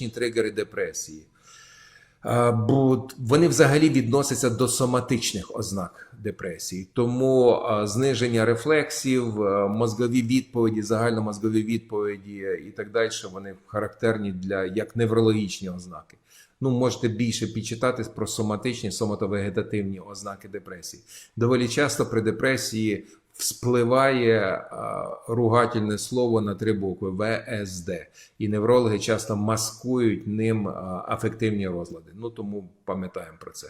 неврологічні тригери депресії. Бо вони взагалі відносяться до соматичних ознак депресії. Тому зниження рефлексів, мозгові відповіді, загальномозгові відповіді і так далі, вони характерні для як неврологічні ознаки. Ну, можете більше підчитати про соматичні, соматовегетативні ознаки депресії. Доволі часто при депресії вспливає а, ругательне слово на три букви ВСД. І неврологи часто маскують ним а, афективні розлади. Ну тому пам'ятаємо про це.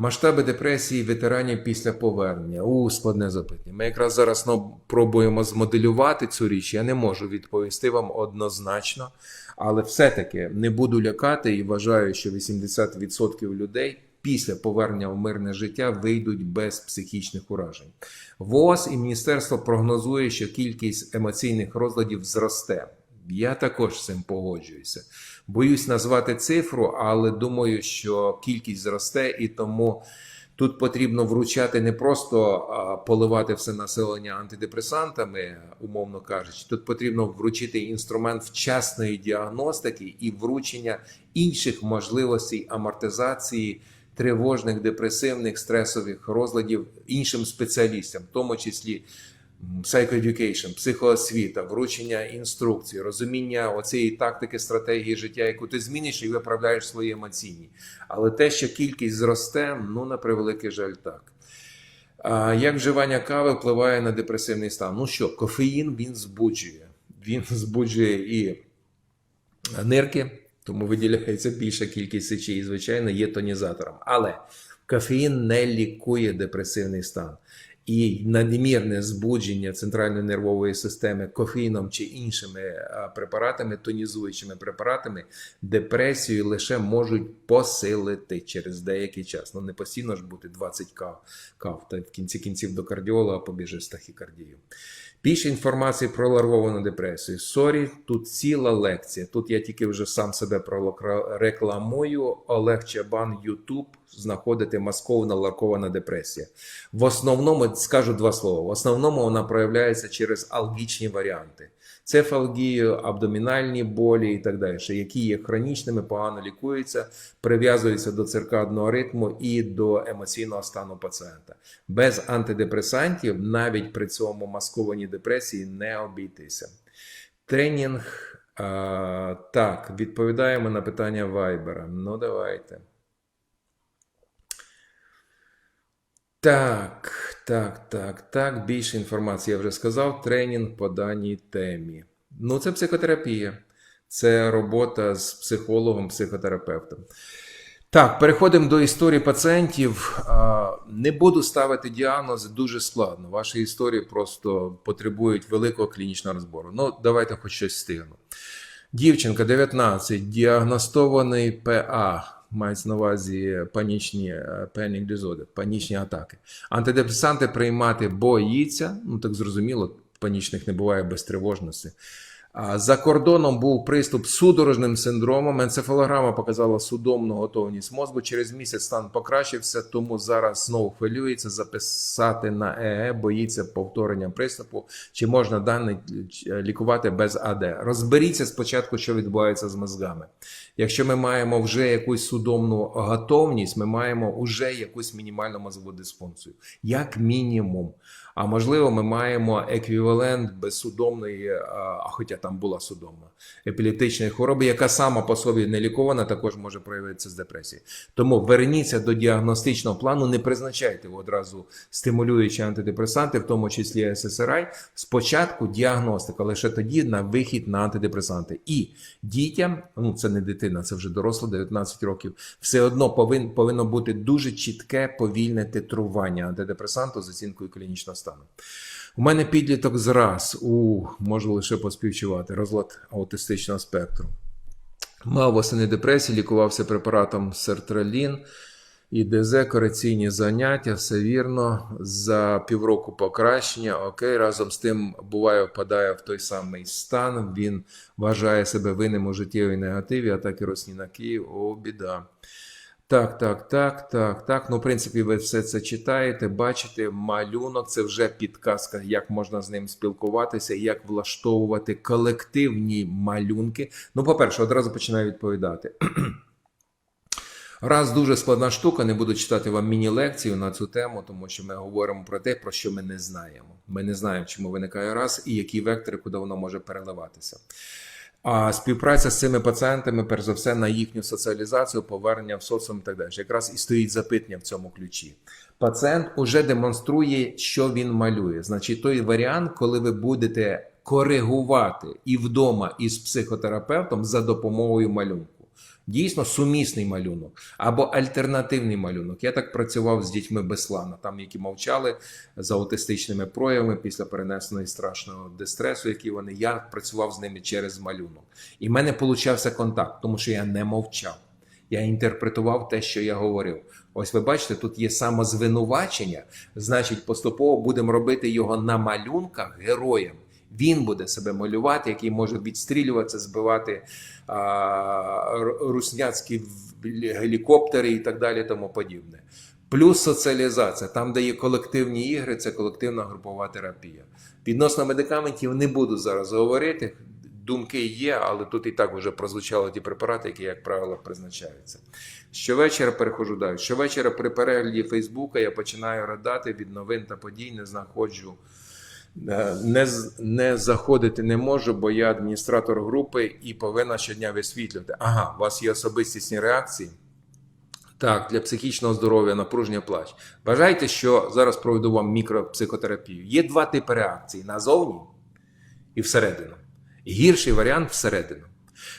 Масштаби депресії ветеранів після повернення. У складне запитання. Ми якраз зараз ну, пробуємо змоделювати цю річ. Я не можу відповісти вам однозначно, але все-таки не буду лякати і вважаю, що 80% людей після повернення в мирне життя вийдуть без психічних уражень. ВОЗ і міністерство прогнозує, що кількість емоційних розладів зросте. Я також з цим погоджуюся. Боюсь назвати цифру, але думаю, що кількість зросте, і тому тут потрібно вручати не просто поливати все населення антидепресантами, умовно кажучи. Тут потрібно вручити інструмент вчасної діагностики і вручення інших можливостей амортизації тривожних, депресивних, стресових розладів іншим спеціалістам, в тому числі psychoeducation, психоосвіта, вручення інструкцій, розуміння оцієї тактики, стратегії життя, яку ти зміниш і виправляєш свої емоційні. Але те, що кількість зросте, ну на превеликий жаль, так. А як вживання кави впливає на депресивний стан? Ну що, кофеїн він збуджує. Він збуджує і нирки, тому виділяється більша кількість сечі, і, звичайно, є тонізатором. Але кофеїн не лікує депресивний стан. І надмірне збудження центральної нервової системи кофеїном чи іншими препаратами, тонізуючими препаратами, депресію лише можуть посилити через деякий час. Ну не постійно ж бути 20 кав, кав та в кінці кінців до кардіолога побіжиш з тахікардією. Більше інформації про ларвовану депресію. Сорі, тут ціла лекція. Тут я тільки вже сам себе рекламую. Олег Чабан, Ютуб, знаходити маскована ларкована депресія. В основному скажу два слова. В основному вона проявляється через алгічні варіанти. Цефалгію, абдомінальні болі і так далі, які є хронічними, погано лікуються, прив'язуються до циркадного ритму і до емоційного стану пацієнта. Без антидепресантів навіть при цьому маскованій депресії не обійтися. Тренінг. А, так, відповідаємо на питання Вайбера. Ну, давайте. Так, так, так, так. Більше інформації я вже сказав. Тренінг по даній темі. Ну, це психотерапія. Це робота з психологом, психотерапевтом. Так, переходимо до історії пацієнтів. Не буду ставити діагнози дуже складно. Ваші історії просто потребують великого клінічного розбору. Ну, давайте хоч щось стигну. Дівчинка 19, діагностований ПА мається на увазі панічні panic disorder, панічні атаки. Антидепресанти приймати боїться, ну так зрозуміло, панічних не буває без тривожності. За кордоном був приступ судорожним синдромом. Енцефалограма показала судомну готовність мозку. Через місяць стан покращився, тому зараз знову хвилюється записати на ЕЕ, боїться повторення приступу. Чи можна даний лікувати без АД? Розберіться спочатку, що відбувається з мозгами. Якщо ми маємо вже якусь судомну готовність, ми маємо вже якусь мінімальну мозгову дисфункцію, як мінімум. А можливо, ми маємо еквівалент безсудомної, а хоча там була судомна епілептичної хвороби, яка сама по собі не лікована, також може проявитися з депресії. Тому верніться до діагностичного плану, не призначайте одразу стимулюючі антидепресанти, в тому числі ССРИ. Спочатку діагностика, лише тоді на вихід на антидепресанти. І дітям, ну це не дитина, це вже доросла, 19 років, все одно повин, повинно бути дуже чітке повільне титрування антидепресанту з оцінкою клінічного стану. У мене підліток зраз, у можу лише поспівчувати, розлад аутистичного спектру. Мав восени депресії, лікувався препаратом сертралін, ІДЗ, корекційні заняття, все вірно. За півроку покращення. Окей, разом з тим буває, впадає в той самий стан. Він вважає себе винним у життєвій негативі, атаки Росні на Київ. О, біда. Так, так, так, так, так. Ну, в принципі, ви все це читаєте, бачите, малюнок це вже підказка, як можна з ним спілкуватися, як влаштовувати колективні малюнки. Ну, по-перше, одразу починаю відповідати. Раз дуже складна штука, не буду читати вам міні-лекцію на цю тему, тому що ми говоримо про те, про що ми не знаємо. Ми не знаємо, чому виникає раз і які вектори, куди воно може переливатися. А співпраця з цими пацієнтами, перш за все, на їхню соціалізацію, повернення в соціум і так далі. Якраз і стоїть запитання в цьому ключі. Пацієнт уже демонструє, що він малює. Значить, той варіант, коли ви будете коригувати і вдома, і з психотерапевтом за допомогою малюнку. Дійсно сумісний малюнок або альтернативний малюнок. Я так працював з дітьми Беслана, там які мовчали з аутистичними проявами після перенесеної страшного дистресу, які вони. Я працював з ними через малюнок. І в мене получався контакт, тому що я не мовчав. Я інтерпретував те, що я говорив. Ось ви бачите, тут є самозвинувачення, значить, поступово будемо робити його на малюнках героєм. Він буде себе малювати, який може відстрілюватися, збивати а, русняцькі гелікоптери і так далі, тому подібне. Плюс соціалізація, там, де є колективні ігри, це колективна групова терапія. Відносно медикаментів не буду зараз говорити. Думки є, але тут і так вже прозвучали ті препарати, які, як правило, призначаються. Щовечора переходжу далі. Щовечора при перегляді Фейсбука я починаю радати від новин та подій, не знаходжу. Не не заходити не можу, бо я адміністратор групи і повинна щодня висвітлювати. Ага, у вас є особистісні реакції. Так, для психічного здоров'я, напруження плач. Бажайте, що зараз проведу вам мікропсихотерапію. Є два типи реакцій: назовні і всередину. Гірший варіант всередину.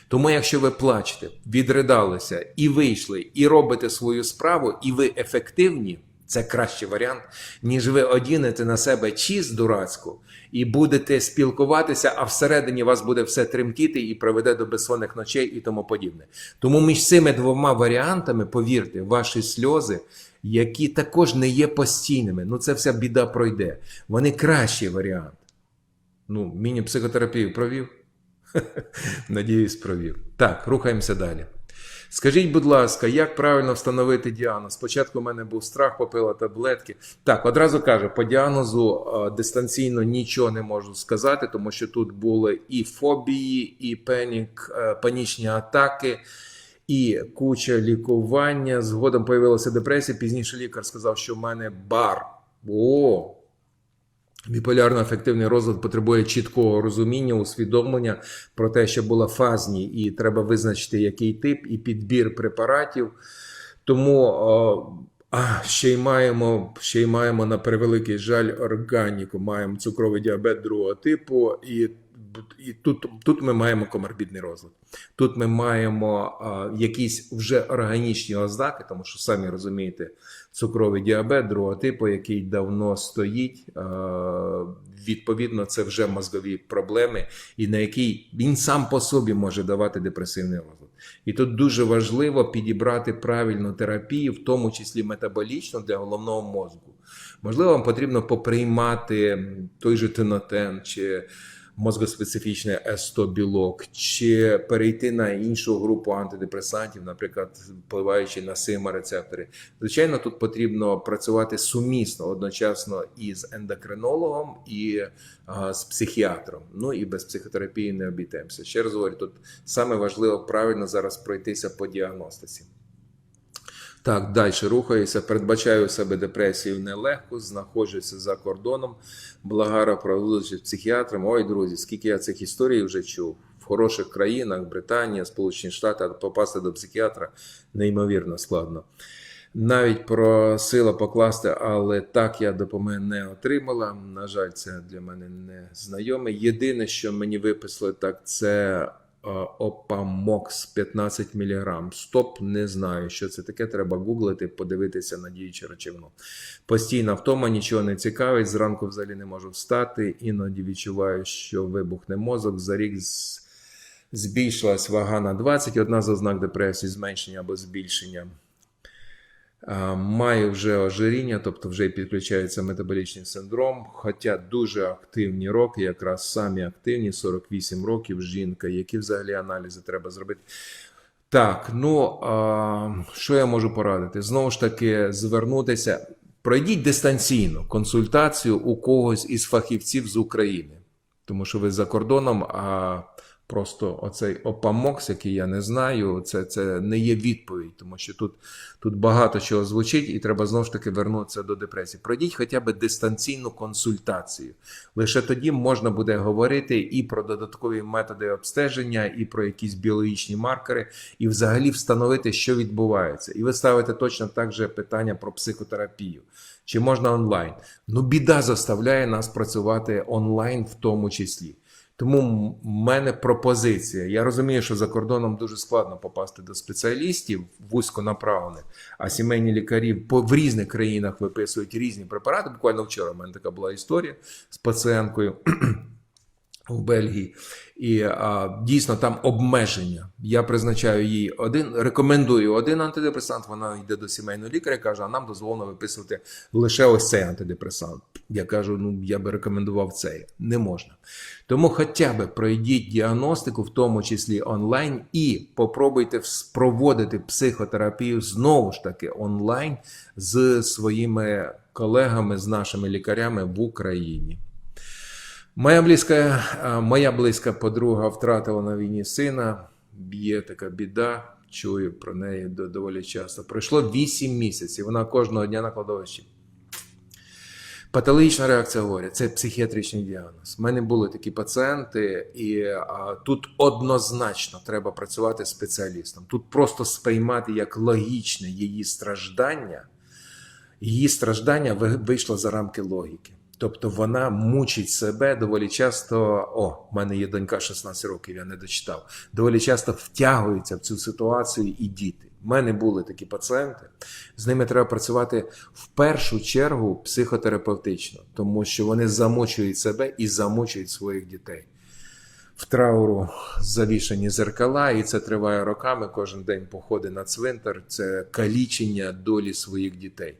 Тому, якщо ви плачете, відридалися і вийшли, і робите свою справу, і ви ефективні. Це кращий варіант, ніж ви одінете на себе чіз дурацьку і будете спілкуватися, а всередині вас буде все тремтіти і приведе до безсонних ночей і тому подібне. Тому між цими двома варіантами, повірте, ваші сльози, які також не є постійними, ну це вся біда пройде. Вони кращий варіант. Ну, міні-психотерапію провів. Надіюсь, провів. Так, рухаємося далі. Скажіть, будь ласка, як правильно встановити діагноз? Спочатку в мене був страх, попила таблетки. Так, одразу кажу, по діагнозу дистанційно нічого не можу сказати, тому що тут були і фобії, і панік, панічні атаки, і куча лікування. Згодом появилася депресія. Пізніше лікар сказав, що в мене бар. О! Біполярно-афективний розлад потребує чіткого розуміння, усвідомлення про те, що була фазні, і треба визначити, який тип і підбір препаратів. Тому а, ще й маємо ще й маємо на превеликий жаль органіку. Маємо цукровий діабет другого типу, і і тут тут ми маємо коморбідний розлад. Тут ми маємо а, якісь вже органічні ознаки, тому що самі розумієте, цукровий діабет другого типу, який давно стоїть. А, відповідно, це вже мозгові проблеми, і на який він сам по собі може давати депресивний розлад. І тут дуже важливо підібрати правильну терапію, в тому числі метаболічну для головного мозку. Можливо, вам потрібно поприймати той же тенотен чи мозгоспецифічний С100 білок, чи перейти на іншу групу антидепресантів, наприклад, впливаючи на сима рецептори. Звичайно, тут потрібно працювати сумісно одночасно із ендокринологом і а, з психіатром. Ну і без психотерапії не обійдемося. Ще раз говорю, тут саме важливо правильно зараз пройтися по діагностиці. Так, далі рухаюся, передбачаю себе депресію нелегко, знаходжуся за кордоном. Благара проводячи з психіатром. Ой, друзі, скільки я цих історій вже чув. В хороших країнах, Британія, Сполучені Штати, попасти до психіатра неймовірно складно. Навіть просила покласти, але так я допомоги не отримала. На жаль, це для мене не знайоме. Єдине, що мені виписали, так це Опамокс 15 мг. Стоп, не знаю, що це таке. Треба гуглити, подивитися на діючу речовину. Постійна втома, нічого не цікавить. Зранку взагалі не можу встати. Іноді відчуваю, що вибухне мозок. За рік збільшилась вага на 20. Одна з ознак депресії, зменшення або збільшення. Маю вже ожиріння, тобто вже підключається метаболічний синдром. Хоча дуже активні роки, якраз самі активні, 48 років жінка, які взагалі аналізи треба зробити. Так, ну а, що я можу порадити? Знову ж таки, звернутися. Пройдіть дистанційну консультацію у когось із фахівців з України, тому що ви за кордоном, а просто оцей опамокс, який я не знаю, це, це не є відповідь, тому що тут, тут багато чого звучить, і треба знову ж таки вернутися до депресії. Пройдіть хоча б дистанційну консультацію. Лише тоді можна буде говорити і про додаткові методи обстеження, і про якісь біологічні маркери, і взагалі встановити, що відбувається. І ви ставите точно так же питання про психотерапію. Чи можна онлайн? Ну, біда заставляє нас працювати онлайн в тому числі. Тому в мене пропозиція. Я розумію, що за кордоном дуже складно попасти до спеціалістів вузьконаправлених, а сімейні лікарі по в різних країнах виписують різні препарати. Буквально вчора в мене така була історія з пацієнткою. В Бельгії, і а, дійсно там обмеження. Я призначаю їй один, рекомендую один антидепресант. Вона йде до сімейного лікаря, каже: а нам дозволено виписувати лише ось цей антидепресант. Я кажу: ну я би рекомендував цей. Не можна. Тому хоча б пройдіть діагностику, в тому числі онлайн, і попробуйте вс- проводити психотерапію знову ж таки онлайн з своїми колегами, з нашими лікарями в Україні. Моя близька, моя близька подруга втратила на війні сина. Б'є така біда. Чую про неї доволі часто. Пройшло 8 місяців. Вона кожного дня на кладовищі. Патологічна реакція горя це психіатричний діагноз. У мене були такі пацієнти, і а, тут однозначно треба працювати з спеціалістом. Тут просто сприймати як логічне її страждання. Її страждання вийшло за рамки логіки. Тобто вона мучить себе доволі часто. О, в мене є донька 16 років, я не дочитав. Доволі часто втягуються в цю ситуацію і діти. У мене були такі пацієнти. З ними треба працювати в першу чергу психотерапевтично, тому що вони замучують себе і замучують своїх дітей. В трауру завішані зеркала, і це триває роками. Кожен день походи на цвинтар. Це калічення долі своїх дітей.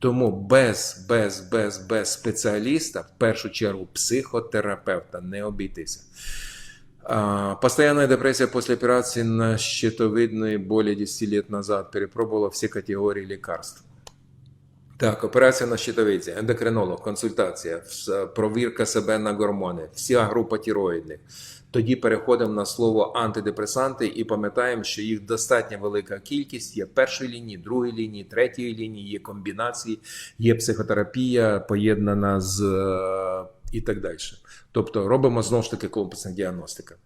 Тому без, без, без, без спеціаліста, в першу чергу психотерапевта, не обійтися. А, Постоянная депрессия после операции на щитовидной более 10 лет назад перепробовала все категории лекарств. Так, операція на щитовидці, ендокринолог, консультація, провірка себе на гормони, вся група тіроїдних. Тоді переходимо на слово антидепресанти і пам'ятаємо, що їх достатньо велика кількість. Є першої лінії, другої лінії, третьої лінії, є комбінації, є психотерапія поєднана з е, і так далі. Тобто робимо знову ж таки комплексна діагностика.